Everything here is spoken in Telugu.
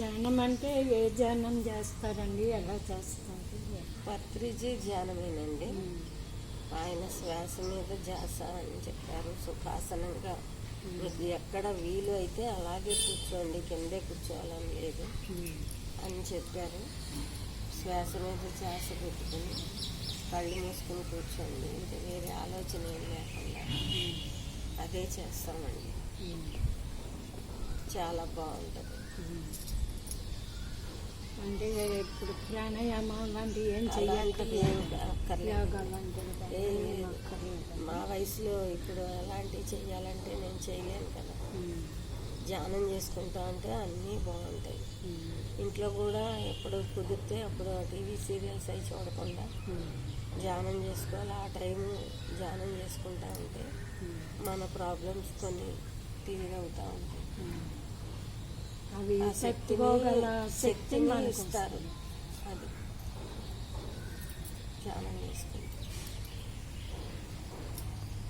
ధ్యానం అంటే ఏ ధ్యానం చేస్తారండి? ఎలా చేస్తారు? పత్రిజీ ధ్యానమేనండి. ఆయన శ్వాస మీద ధ్యాస అని చెప్పారు. సుఖాసనంగా మీకు ఎక్కడ వీలు అయితే అలాగే కూర్చోండి కిందే కూర్చోవాలని లేదు అని చెప్పారు. శ్వాస మీద ధ్యాస పెట్టుకుని కళ్ళు మూసుకుని కూర్చోండి. ఇంకా వేరే ఆలోచన ఏం లేకుండా అదే చేస్తామండి. చాలా బాగుంటుంది. అంటే ఇప్పుడు ప్రాణాయామం లాంటివి ఏం. అక్కర్లేదు. మా వయసులో ఇప్పుడు అలాంటివి చేయాలంటే నేను చేయలేను కదా. ధ్యానం చేసుకుంటా అంటే అన్నీ బాగుంటాయి. ఇంట్లో కూడా ఎప్పుడు కుదిరితే అప్పుడు టీవీ సీరియల్స్ అవి చూడకుండా ధ్యానం చేసుకోవాలి. ఆ టైము ధ్యానం చేసుకుంటా ఉంటే మన ప్రాబ్లమ్స్ కొన్ని క్లియర్ అవుతా ఉంటాయి. అవి తట్టుకోగల శక్తి శక్తిని మనకు ఇస్తారు. అది. ధ్యానం చేసుకుంటే.